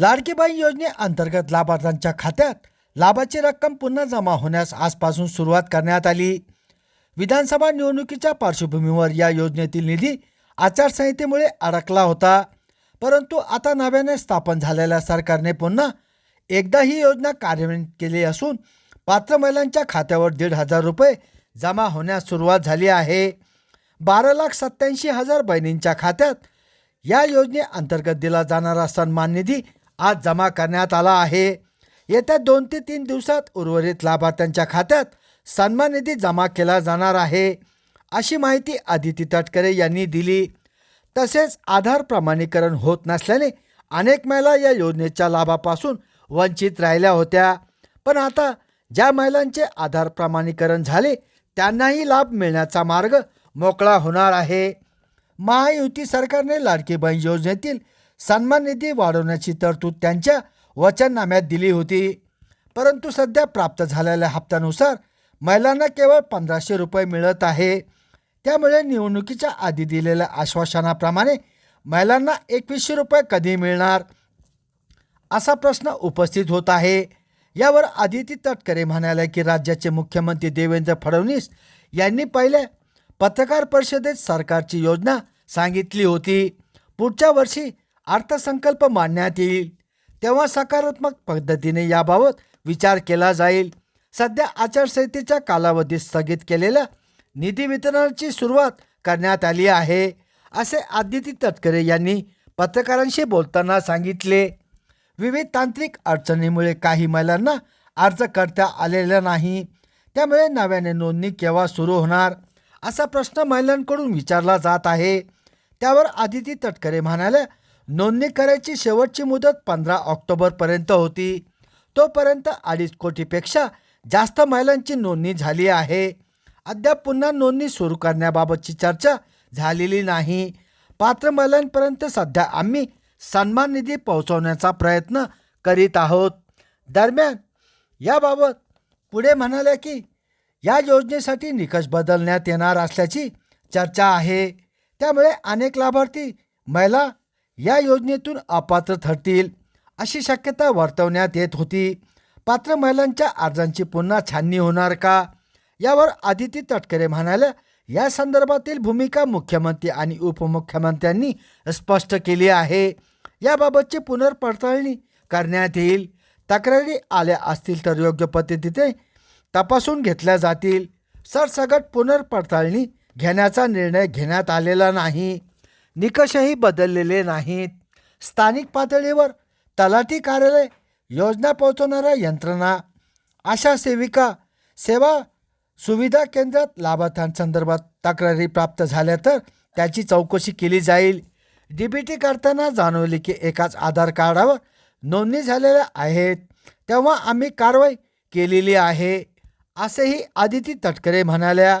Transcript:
लाडकीबाई योजनेअंतर्गत लाभार्थ्यांच्या खात्यात लाभाची रक्कम पुन्हा जमा होण्यास आजपासून सुरुवात करण्यात आली. विधानसभा निवडणुकीच्या पार्श्वभूमीवर या योजनेतील निधी आचारसंहितेमुळे अडकला होता. परंतु आता नव्याने स्थापन झालेल्या सरकारने पुन्हा एकदा ही योजना कार्यान्वित केली असून पात्र महिलांच्या खात्यावर दीड हजार रुपये जमा होण्यास सुरुवात झाली आहे. बारा लाख सत्याऐंशी हजार बहिणींच्या खात्यात या योजनेअंतर्गत दिला जाणारा सन्मान निधी आज जमा करण्यात आला आहे. येत्या दोन ते तीन दिवसात उर्वरित लाभार्थ्यांच्या खात्यात सन्मान निधी जमा केला जाणार आहे अशी माहिती आदिती तटकरे यांनी दिली. तसेच आधार प्रमाणीकरण होत नसल्याने अनेक महिला या योजनेच्या लाभापासून वंचित राहिल्या होत्या. पण आता ज्या महिलांचे आधार प्रमाणीकरण झाले त्यांनाही लाभ मिळण्याचा मार्ग मोकळा होणार आहे. महायुती सरकारने लाडकी बहीण योजनेतील सन्मान निधी वाढवण्याची तरतूद त्यांच्या वचननाम्यात दिली होती. परंतु सध्या प्राप्त झालेल्या हप्त्यानुसार महिलांना केवळ पंधराशे रुपये मिळत आहे. त्यामुळे निवडणुकीच्या आधी दिलेल्या आश्वासनाप्रमाणे महिलांना एकवीसशे रुपये कधी मिळणार? असा प्रश्न उपस्थित होत आहे. यावर आदिती तटकरे म्हणाले की राज्याचे मुख्यमंत्री देवेंद्र फडणवीस यांनी पहिल्या पत्रकार परिषदेत सरकारची योजना सांगितली होती. पुढच्या वर्षी अर्थसंकल्प मांडण्यात येईल. तेव्हा सकारात्मक पद्धतीने याबाबत विचार केला जाईल. सध्या आचारसंहितेच्या कालावधीत स्थगित केलेल्या निधी वितरणाची सुरुवात करण्यात आली आहे असे आदिती तटकरे यांनी पत्रकारांशी बोलताना सांगितले. विविध तांत्रिक अडचणीमुळे काही महिलांना अर्ज करता आलेला नाही. त्यामुळे नव्याने नोंदणी केव्हा सुरू होणार असा प्रश्न महिलांकडून विचारला जात आहे. त्यावर आदिती तटकरे म्हणाल्या नोंदणी करायची शेवटची मुदत पंधरा ऑक्टोबरपर्यंत होती. तोपर्यंत अडीच कोटीपेक्षा जास्त महिलांची नोंदणी झाली आहे. अद्याप पुन्हा नोंदणी सुरू करण्याबाबतची चर्चा झालेली नाही. पात्र महिलांपर्यंत सध्या आम्ही सन्मान निधी पोहोचवण्याचा प्रयत्न करीत आहोत. दरम्यान याबाबत पुढे म्हणाले की या योजनेसाठी निकष बदलण्यात येणार असल्याची चर्चा आहे. त्यामुळे अनेक लाभार्थी महिला या योजनेतून अपात्र ठरतील अशी शक्यता वर्तवण्यात येत होती. पात्र महिलांच्या अर्जांची पुन्हा छाननी होणार का? यावर आदिती तटकरे म्हणाल्या या संदर्भातील भूमिका मुख्यमंत्री आणि उपमुख्यमंत्र्यांनी स्पष्ट केली आहे. याबाबतची पुनर्पडताळणी करण्यात येईल. तक्रारी आल्या असतील तर योग्य पद्धतीने तपासून घेतल्या जातील. सरसगट पुनर्पडताळणी घेण्याचा निर्णय घेण्यात आलेला नाही. निकषही बदललेले नाहीत. स्थानिक पातळीवर तलाठी कार्यालय योजना पोहोचवणाऱ्या यंत्रणा आशा सेविका सेवा सुविधा केंद्रात लाभार्थ्यांसंदर्भात तक्रारी प्राप्त झाल्या तर त्याची चौकशी केली जाईल. डी बी टी करताना जाणवले की एकाच आधार कार्डावर नोंदणी झालेल्या आहेत. तेव्हा आम्ही कारवाई केलेली आहे असेही आदिती तटकरे म्हणाल्या.